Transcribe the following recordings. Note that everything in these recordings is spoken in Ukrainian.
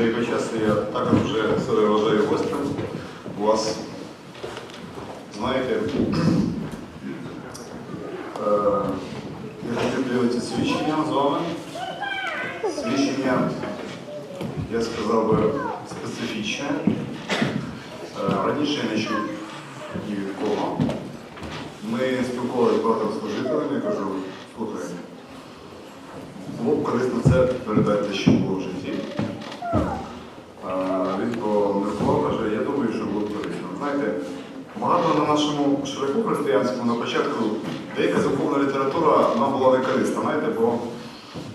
деякий час я також вже себе вважаю гостем у вас. Знаєте, е, я хотів поділитися свідченням з вами. Свідчення, я сказав би, специфічне. Раніше я не чув ні від кого. Ми спілкувалися багато служителями, я кажу, слухай, було б корисно це передати, що було. А Він поміркував, каже, я думаю, що було б корисно. Знаєте, багато шляху християнському на початку деяка духовна література нам була не корисна, знаєте, бо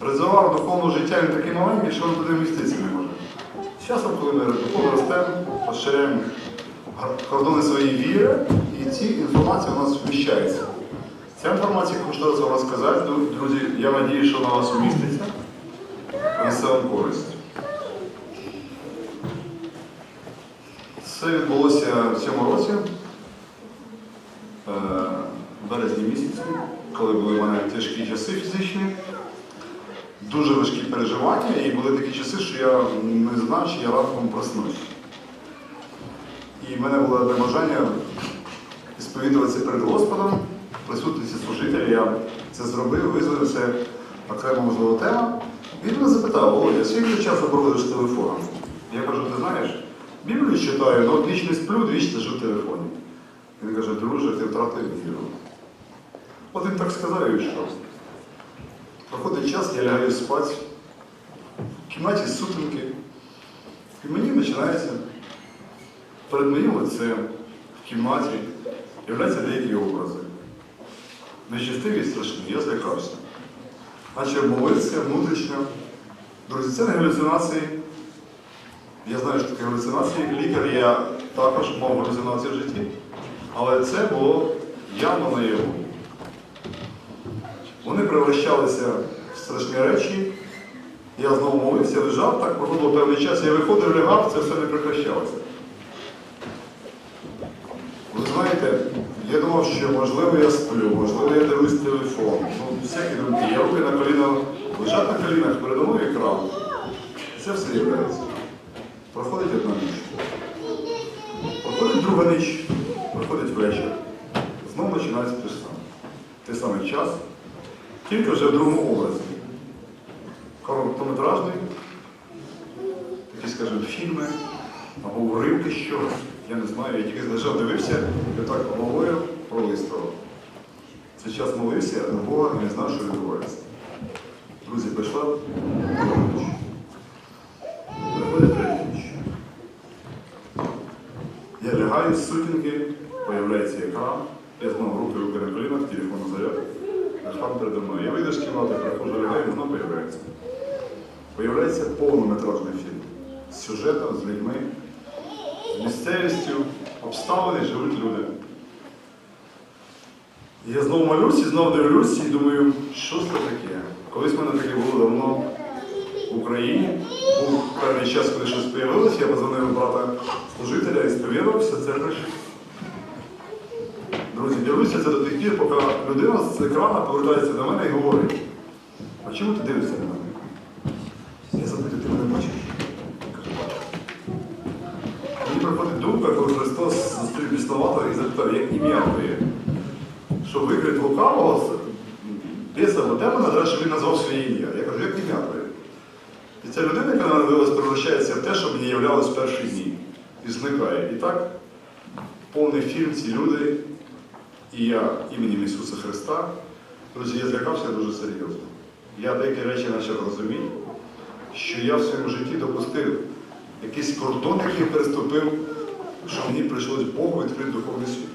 резервуар духовного життя він такий маленький, що він туди вміститися не може. З часом, коли ми духовно ростемо, розширяємо кордони своєї віри, і ці інформації у нас вміщається. Ця інформація, яку зараз вам розказати, друзі, я надію, що вона вас вміститься, несе вам користь. Це відбулося в цьому році, е, в березні місяці, коли були в мене тяжкі часи фізичні, дуже важкі переживання, і були такі часи, що я не знав, чи я ранком проснусь. І в мене було одне бажання сповідуватися перед Господом, присутності служителя. Я це зробив, визволив це окрема можливо тема. Він мене запитав, Володя, скільки часу проводиш телефоном? Я кажу, ти знаєш, Біблію читаю, але от ніч не сплю, двічі сижу в телефоні. Він каже, друже, ти втратив віру. Він так сказав йшов. Проходить час, я лягаю спати, в кімнаті сутинки, і мені починається перед моїм лицем в кімнаті з'являються деякі образи. Нечистиві і страшні, я злякався. Наче молився внутрішньо. Друзі, це не галюцинації. Я знаю, що таке галюцинації. Лікар я також мав галюцинації в житті. Але це було явно наяву. Вони превращалися в страшні речі. Я знову молився, лежав, так проходило певний час. Я виходив, лягав, це все не прекращалося. Ви знаєте, я думав, що можливо я сплю, можливо, я дивлюсь телефон. Ну, всякі думки. Я руки на коліна, лежать на колінах, передо мною екран. Це все являється. Проходить одна ніч. Проходить друга ніч, проходить вечір. Знову починається те ж саме. Той самий час, тільки вже в другому образі. Короткометражний, такі, скажімо, фільми або уривки чогось. Я не знаю, я тільки лежав, дивився і так головою пролистував. Цей час молився до Бога не знав, що відбувається. Друзі, прийшла. Приходить третя ніч. Я лягаю з сутінки, появляється екран, я знову руки руки на колінах, телефон на екран передо мною. Я вийду з кімнати, приходжу, лягаю, воно появляється. Появляється повнометражний фільм з сюжетом, з людьми, з місцевістю, обставини, живуть люди. І Я знову малюсь і знову дивлюсь і думаю, що це таке? Колись в мене таке було давно в Україні. Був певний час, коли щось з'явилося, я позвонив брата служителя і сповідався, це теж. Друзі, дивлюся це до тих пір, поки людина з екрана повертається до мене і говорить, а чому ти дивишся на мене? Я запитую, ти мене бачиш? Мені приходить думка, коли Христос зустрів біснувато і запитав, як ім'я твоє? Щоб викрити лукавого, біса або демона, треба, щоб він назвав своє ім'я. Я кажу, як ім'я твоє? І ця людина, яка народилась, превращається в те, що мені являлось перші дні. І зникає. І так, повний фільм ці люди, і я іменем Ісуса Христа. Друзі, я злякався дуже серйозно. Я деякі речі почав розуміти, що я в своєму житті допустив якийсь кордон, який переступив, що мені прийшлось Богу відкрити духовний світ.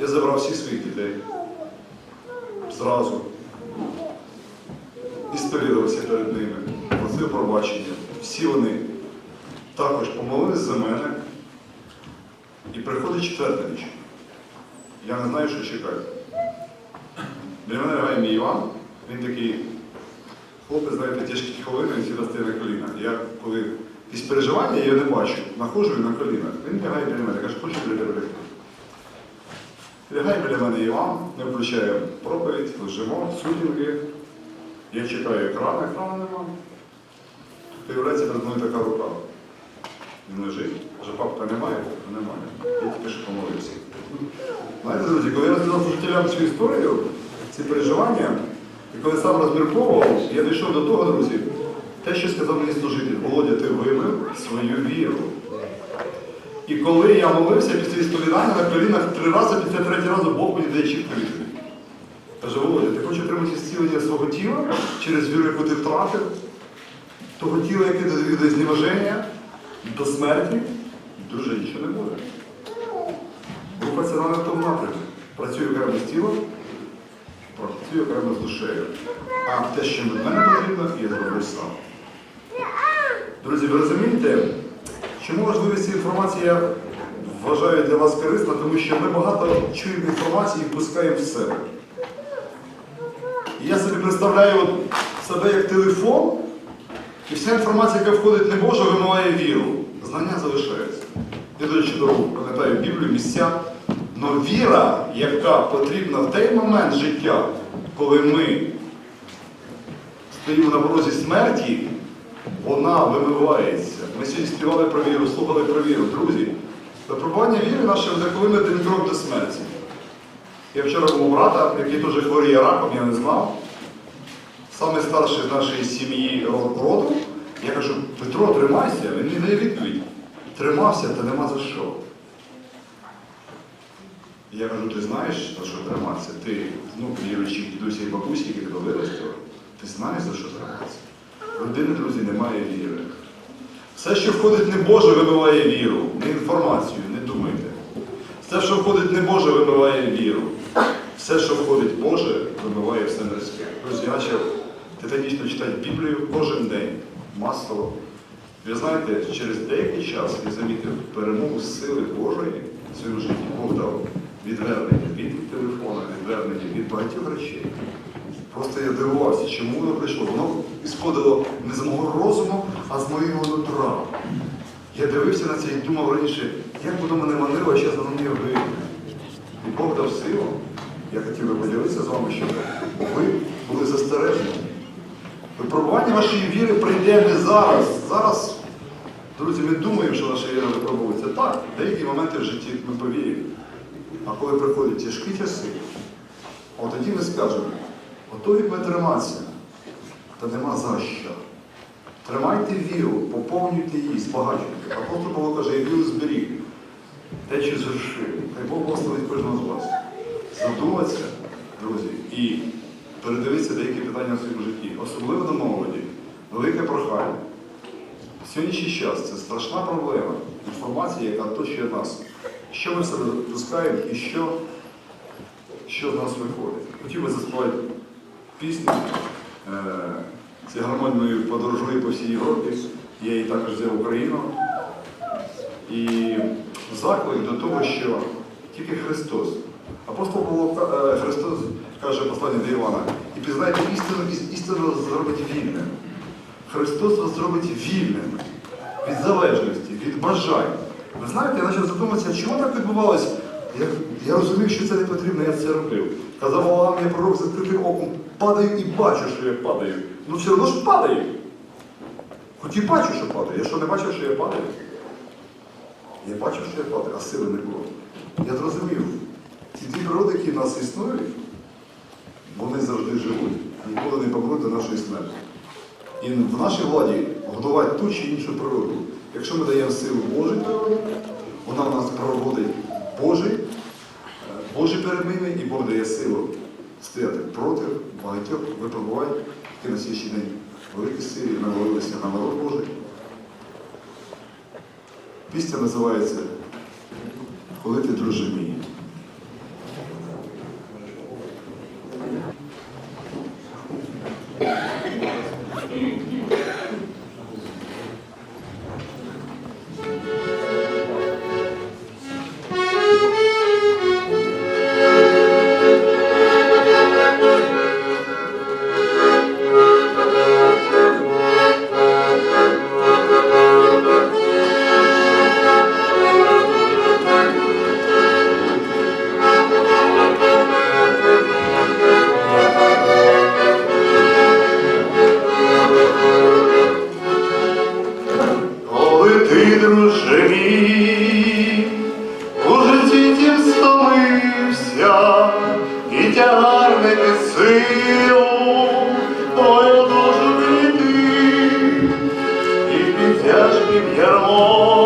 Я забрав всіх своїх дітей зразу і сповідався перед ними, просив пробачення. Всі вони також помолились за мене. І приходить четверта ніч. Я не знаю, що чекати. Для мене грає мій Іван, він такий хлопець, знаєте, тяжкі хвилини, він завжди стає на колінах. Я коли якісь переживання, я не бачу. Находжу на колінах. Він лягає біля мене, каже, хочу біля тебе. Лягає біля мене Іван, ми включаємо проповідь, лежимо, сутінки. Я чекаю екран, екрану нема. виявляється перед мною така рука. Лежить, вже папка немає, немає. Я тільки що помолився. Знаєте, друзі, коли я розказав служителям цю історію, ці переживання, і коли сам розмірковував, я дійшов до того, друзі, те, що сказав мені служитель, Володя, ти вимив свою віру. І коли я молився після сповідання на колінах три рази, після третього разу Бог мені дає чітку відповідь. Каже, Володя, ти хочеш отримати зцілення свого тіла через віру, яку ти втратив, того тіла, яке довів до зневаження, до смерті, дуже нічого не буде. Рухайся рано в тому напрямку. Працює окремо з тілом, працює окремо з душею. А те, що від мене потрібно, я зроблю сам. Друзі, ви розумієте, чому важливість цієї інформації вважаю для вас корисна, тому що ми багато чуємо інформації і впускаємо в себе. І я собі представляю от себе як телефон, і вся інформація, яка входить не Божа, вимиває віру. Знання залишається. Дуже чудово пам'ятаю Біблію, місця. Но віра, яка потрібна в той момент життя, коли ми стоїмо на порозі смерті, вона вимивається. Ми сьогодні співали про віру, слухали про віру. Друзі, випробування віри наше веде, коли ми один крок до смерті. Я вчора був брата, який теж хворіє раком, я не знав. Саме старший з нашої сім'ї роду. Я кажу, Петро, тримайся, він дає відповідь. Тримався, та нема за що. Я кажу, ти знаєш, за що триматися? Ти ну, віруючих дідуся і бабусі, які тебе виростили, ти знаєш, за що триматися? Родини, друзі, немає віри. Все, що входить не Боже, вибиває віру, не інформацію, не думайте. Все, що входить не Боже, вибиває віру. Все, що входить Боже, вибиває все мирське. Друзі, почав титанічно читати Біблію кожен день, масово. Ви знаєте, через деякий час я замітив перемогу сили Божої в своєму житті. Бог дав відвернення від телефона, відвернення від багатьох речей. Просто я дивувався, чому воно прийшло. Воно ісходило не з мого розуму, а з моєго нутра. Я дивився на це і думав раніше, як воно мене манило, а зараз воно мені вийде. І Бог дав силу. Я хотів би поділитися з вами, щоб ви були застережені. Випробування вашої віри прийде не зараз. Зараз, друзі, ми думаємо, що наша віра випробується. Так, деякі моменти в житті ми повіримо. А коли приходять тяжкі часи, от тоді ми скажемо, готові ми триматися, та нема за що. Тримайте віру, поповнюйте її, збагачуйте. Апостол Павло каже, я віру зберіг, течі з вершини. Хай Бог благословить кожного з вас. Задуматися, друзі, і передивитися деякі питання в своєму житті, особливо до молоді, велике прохання. Сьогоднішній час це страшна проблема. Інформація, яка оточує нас. Що ми в себе пускаємо і що, що з нас виходить. Хотів би заспівати пісню. Е, Це гармонію подорожує по всій Європі. Я її також взяв Україну. І заклик до того, що тільки Христос. Апостол Павло е, Христос каже послання до Івана, і пізнайте істину, і істину вас зробить вільним. Христос вас зробить вільним від залежності, від бажань. Ви знаєте, я почав задуматися, чому так відбувалося? Я, я розумів, що це не потрібно, я це робив. Казав Валам, я пророк закритим оком, падаю і бачу, що я падаю. Ну все одно ж падаю. Хоч і бачу, що падаю. Я що не бачив, що я падаю? Я бачив, що я падаю, а сили не було. Я зрозумів, ті дві природи, які в нас існують, вони завжди живуть, ніколи не помруть до нашої смерті. І в нашій владі годувати ту чи іншу природу. Якщо ми даємо силу Божій природі, вона в нас проводить Божий, е, Божі переміни, і Бог дає силу стояти проти багатьох випробувань, які на сьогоднішній день великі сили навалилися на народ Божий. Пісня називається Коли ти друже мій. give your all.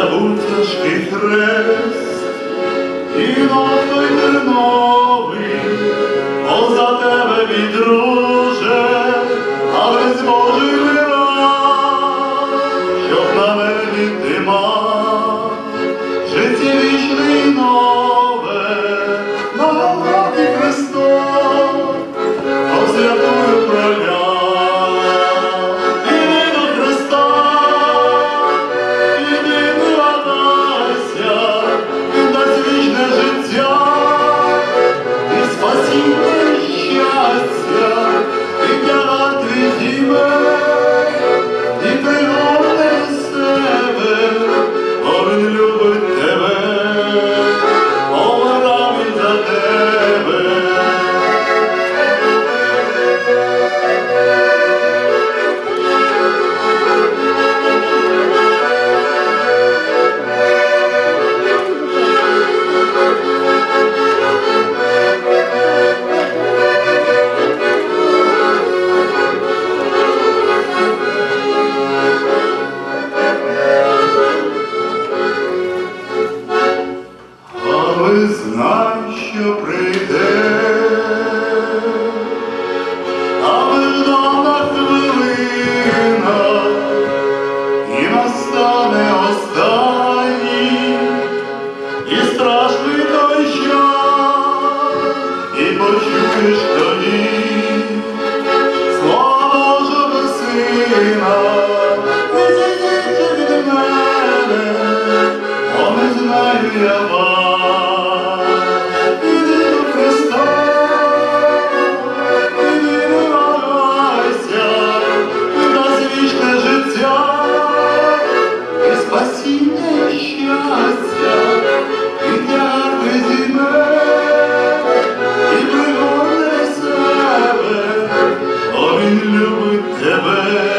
забудь тяжкий хрест, і той терновий, поза тебе відруч. Визнай, що прийде, але вдома хвилина і настане останній, і страшний той і почуєш тоді слава Божого сина. Love. Yeah,